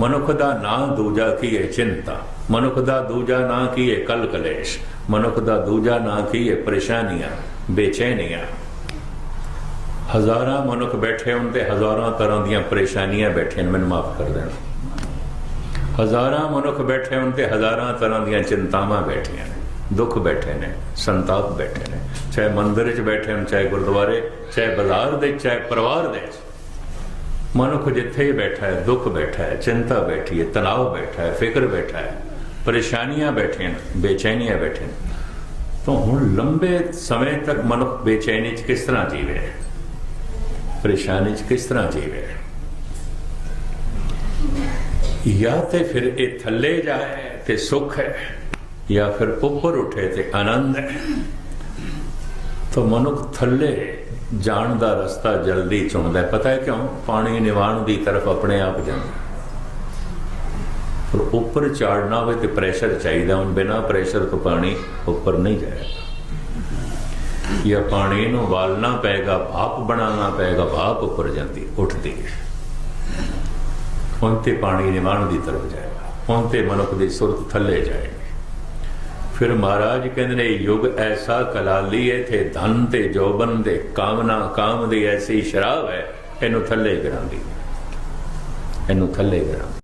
ਮਨੁੱਖ ਦਾ ਨਾਂ ਦੂਜਾ ਕੀ ਹੈ ਚਿੰਤਾ? ਮਨੁੱਖ ਦਾ ਦੂਜਾ ਨਾਂ ਕੀ ਕਲ ਕਲੇਸ਼ ਮਨੁੱਖ ਦਾ ਦੂਜਾ ਨਾਂ ਕੀ ਪਰੇਸ਼ਾਨੀਆਂ, ਬੇਚੈਨੀਆਂ? ਹਜ਼ਾਰਾਂ ਮਨੁੱਖ ਬੈਠੇ ਹੋਣ ਤੇ ਹਜ਼ਾਰਾਂ ਤਰ੍ਹਾਂ ਦੀਆਂ ਪਰੇਸ਼ਾਨੀਆਂ ਬੈਠੇ ਨੇ, ਮੈਨੂੰ ਮਾਫ ਕਰ ਦੇਣਾ। ਹਜ਼ਾਰਾਂ ਮਨੁੱਖ ਬੈਠੇ ਹੋਣ ਤੇ ਹਜ਼ਾਰਾਂ ਤਰ੍ਹਾਂ ਦੀਆਂ ਚਿੰਤਾਵਾਂ ਬੈਠੀਆਂ ਨੇ, ਦੁੱਖ ਬੈਠੇ ਨੇ, ਸੰਤਾਪ ਬੈਠੇ ਨੇ। ਚਾਹੇ ਮੰਦਿਰ 'ਚ ਬੈਠੇ ਹੋਣ, ਚਾਹੇ ਗੁਰਦੁਆਰੇ, ਚਾਹੇ ਬਾਜ਼ਾਰ ਦੇ, ਚਾਹੇ ਪਰਿਵਾਰ ਦੇ 'ਚ ਮਨੁੱਖ ਜਿੱਥੇ ਹੀ ਬੈਠਾ ਹੈ ਦੁੱਖ ਬੈਠਾ ਹੈ ਚਿੰਤਾ ਬੈਠੀ ਹੈ ਤਣਾਅ ਬੈਠਾ ਹੈ ਫਿਕਰ ਬੈਠਾ ਹੈ ਪਰੇਸ਼ਾਨੀਆਂ ਬੈਠੀਆਂ ਨੇ ਬੇਚੈਨੀਆਂ ਬੈਠੇ ਨੇ ਤਾਂ ਹੁਣ ਲੰਬੇ ਸਮੇਂ ਤੱਕ ਮਨੁੱਖ ਬੇਚੈਨੀ 'ਚ ਕਿਸ ਤਰ੍ਹਾਂ ਜੀਵੇ ਪਰੇਸ਼ਾਨੀ 'ਚ ਕਿਸ ਤਰ੍ਹਾਂ ਜੀਵੇ ਜਾਂ ਤੇ ਫਿਰ ਇਹ ਥੱਲੇ ਜਾਏ ਤੇ ਸੁੱਖ ਹੈ ਜਾਂ ਫਿਰ ਉੱਪਰ ਉੱਠੇ ਤੇ ਆਨੰਦ ਹੈ ਤਾਂ ਮਨੁੱਖ ਥੱਲੇ ਜਾਣ ਦਾ ਰਸਤਾ ਜਲਦੀ ਚੁਣਦਾ ਪਤਾ ਹੈ ਕਿਉਂ? ਪਾਣੀ ਨਿਵਾਣ ਦੀ ਤਰਫ ਆਪਣੇ ਆਪ ਜਾਂਦਾ ਪਰ ਉੱਪਰ ਚਾੜਨਾ ਹੋਵੇ ਤੇ ਪ੍ਰੈਸ਼ਰ ਚਾਹੀਦਾ, ਹੁਣ ਬਿਨਾ ਪ੍ਰੈਸ਼ਰ ਤੋਂ ਪਾਣੀ ਉੱਪਰ ਨਹੀਂ ਜਾਏਗਾ। ਇਹ ਪਾਣੀ ਨੂੰ ਵਾਲਣਾ ਪਏਗਾ, ਭਾਪ ਬਣਾਉਣਾ ਪਏਗਾ, ਭਾਪ ਉੱਪਰ ਜਾਂਦੀ, ਉੱਠਦੀ ਹੁਣ ਤੇ ਪਾਣੀ ਨਿਵਾਣ ਦੀ ਤਰਫ ਜਾਏਗਾ। ਹੁਣ ਤੇ ਮਨੁੱਖ ਦੀ ਸੁਰਤ ਥੱਲੇ ਜਾਏਗਾ। ਫਿਰ ਮਹਾਰਾਜ ਕਹਿੰਦੇ ਨੇ ਯੁਗ ਐਸਾ ਕਲਾਲੀ ਹੈ ਤੇ ਧਨ ਤੇ ਜੋਬਨ ਦੇ ਕਾਮਨਾ, ਕਾਮ ਦੀ ਐਸੀ ਸ਼ਰਾਬ ਹੈ, ਇਹਨੂੰ ਥੱਲੇ ਗਿਰਾਂਦੀ ਇਹਨੂੰ ਥੱਲੇ ਗਿਰਾਂਦੀ